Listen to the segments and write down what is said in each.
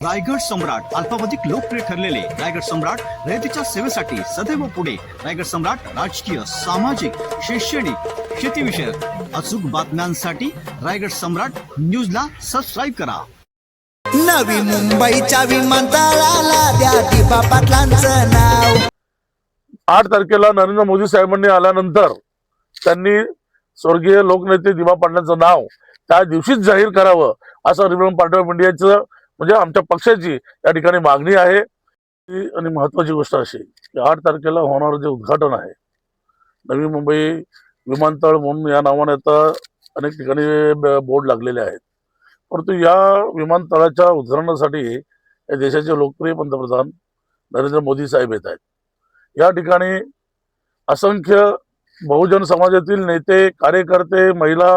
रायगड सम्राट अल्पावधिक लोकप्रिय ठरलेले रायगड सम्राट रयतेच्या सेवेसाठी सदैव पुढे. रायगड सम्राट राजकीय सामाजिक शैक्षणिक शेतीविषयक अचूक बातम्यांसाठी रायगड सम्राट न्यूजला सबस्क्राईब करा. नवी मुंबईच्या विमानतळाला द्या दिबा पाटलांचं नाव. आठ तारखेला नरेंद्र मोदी साहेबांनी आल्यानंतर त्यांनी स्वर्गीय लोकनेते दिवा पाटलांचं नाव त्या दिवशीच जाहीर करावं असं रिपब्लिकन पार्टी ऑफ इंडियाचं म्हणजे आमच्या पक्षाची या ठिकाणी मागणी आहे ती आणि महत्वाची गोष्ट अशी की आठ तारखेला होणारं जे उद्घाटन आहे नवी मुंबई विमानतळ म्हणून या नावाने आता अनेक ठिकाणी ब- बोर्ड लागलेले आहेत. परंतु या विमानतळाच्या उद्घाटनासाठी या देशाचे लोकप्रिय पंतप्रधान नरेंद्र मोदी साहेब येत आहेत. या ठिकाणी असंख्य बहुजन समाजातील नेते कार्यकर्ते महिला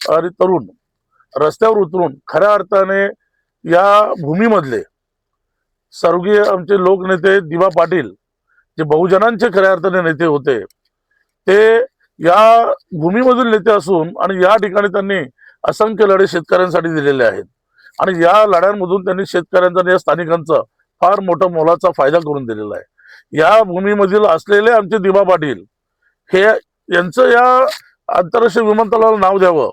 आणि तरुण रस्त्यावर उतरून खऱ्या अर्थाने या भूमीमधले स्वर्गीय आमचे लोकनेते दिवा पाटील जे बहुजनांचे खऱ्या अर्थाने नेते होते ते या भूमीमधील नेते असून आणि या ठिकाणी त्यांनी असंख्य लढे शेतकऱ्यांसाठी दिलेले आहेत. आणि या लढ्यांमधून त्यांनी शेतकऱ्यांचा आणि या स्थानिकांचा फार मोठा मोलाचा फायदा करून दिलेला आहे. या भूमीमधील असलेले आमचे दिवा पाटील हे यांचं या आंतरराष्ट्रीय विमानतळाला नाव द्यावं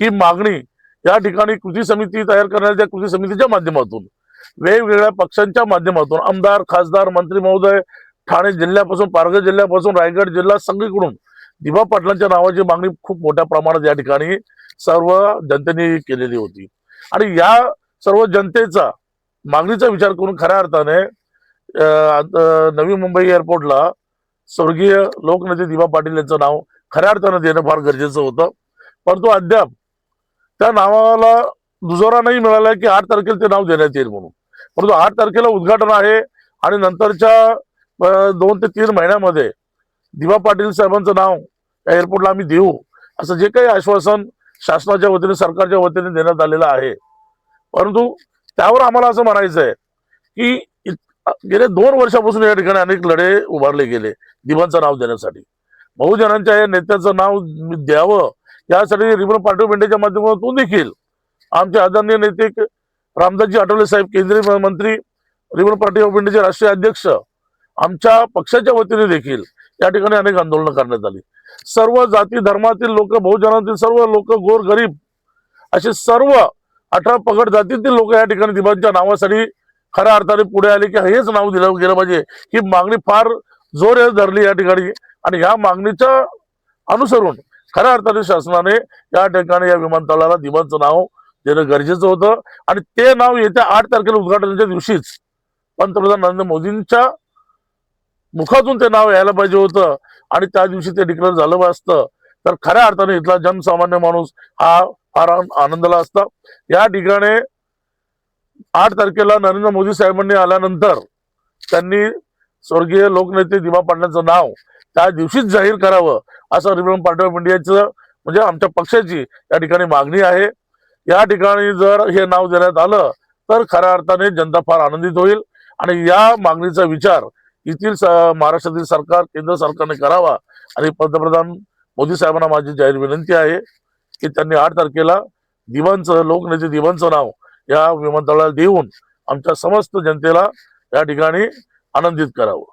ही मागणी या ठिकाणी कृती समिती तयार करण्याच्या कृती समितीच्या माध्यमातून. वेगवेगळ्या पक्षांच्या माध्यमातून आमदार खासदार मंत्री महोदय ठाणे जिल्ह्यापासून पालघर जिल्ह्यापासून रायगड जिल्हा सगळीकडून दिवा पाटलांच्या नावाची मागणी खूप मोठ्या प्रमाणात या ठिकाणी सर्व जनतेने केलेली होती. आणि या सर्व जनतेचा मागणीचा विचार करून खऱ्या अर्थाने नवी मुंबई एअरपोर्टला स्वर्गीय लोकनेते दिवा पाटील यांचं नाव खऱ्या अर्थानं देणं फार गरजेचं होतं. परंतु अद्याप त्या नावाला दुजोरा नाही मिळाला की आठ तारखेला ते नाव देण्यात येईल म्हणून. परंतु आठ तारखेला उद्घाटन आहे आणि नंतरच्या दोन ते तीन महिन्यामध्ये दिवा पाटील साहेबांचं नाव या एअरपोर्टला आम्ही देऊ असं जे काही आश्वासन शासनाच्या वतीने सरकारच्या वतीने देण्यात आलेलं आहे. परंतु त्यावर आम्हाला असं म्हणायचं आहे की गेले दोन वर्षापासून या ठिकाणी अनेक लढे उभारले गेले दिवांचं नाव देण्यासाठी. बहुजनांच्या या नेत्याचं नाव द्यावं यासाठी रिपब्लिकन पार्टी ऑफ माध्यमातून देखील आमचे आदरणीय नेते रामदासजी आठवले साहेब केंद्रीय मंत्री रिपब्लिकन पार्टी ऑफ इंडियाचे राष्ट्रीय अध्यक्ष आमच्या पक्षाच्या वतीने देखील या ठिकाणी अनेक आंदोलनं करण्यात आली. सर्व जाती धर्मातील लोक बहुजनातील सर्व लोक गोर गरीब असे सर्व अठरा पगड जातीतील लोक या ठिकाणी दिवांच्या नावासाठी खऱ्या अर्थाने पुढे आले की हेच नाव दिलं गेलं पाहिजे. ही मागणी फार जोर धरली या ठिकाणी आणि ह्या मागणीच्या अनुसरून खऱ्या अर्थाने शासनाने या ठिकाणी या विमानतळाला दिवांचं नाव देणं गरजेचं होतं. आणि ते नाव येत्या आठ तारखेला उद्घाटनाच्या दिवशीच पंतप्रधान नरेंद्र मोदींच्या मुखातून ते नाव यायला पाहिजे होतं. आणि त्या दिवशी ते डिक्लेअर झालं असतं. तर खऱ्या अर्थाने इथला जनसामान्य माणूस हा फार आनंदाला असता. या ठिकाणी आठ तारखेला नरेंद्र मोदी साहेबांनी आल्यानंतर त्यांनी स्वर्गीय लोकनेते दिवा पाडण्याचं नाव त्या दिवशीच जाहीर करावं असं रिपब्लिकन पार्टी ऑफ इंडियाचं म्हणजे आमच्या पक्षाची या ठिकाणी मागणी आहे. या ठिकाणी जर हे नाव देण्यात आलं तर खऱ्या अर्थाने जनता फार आनंदित होईल. आणि या मागणीचा विचार येथील महाराष्ट्रातील सरकार केंद्र सरकारने करावा. आणि पंतप्रधान मोदी साहेबांना माझी जाहीर विनंती आहे की त्यांनी आठ तारखेला दिवांचं लोकनेते दिवांचं नाव या विमानतळाला देऊन आमच्या समस्त जनतेला या ठिकाणी आनंदित करावं.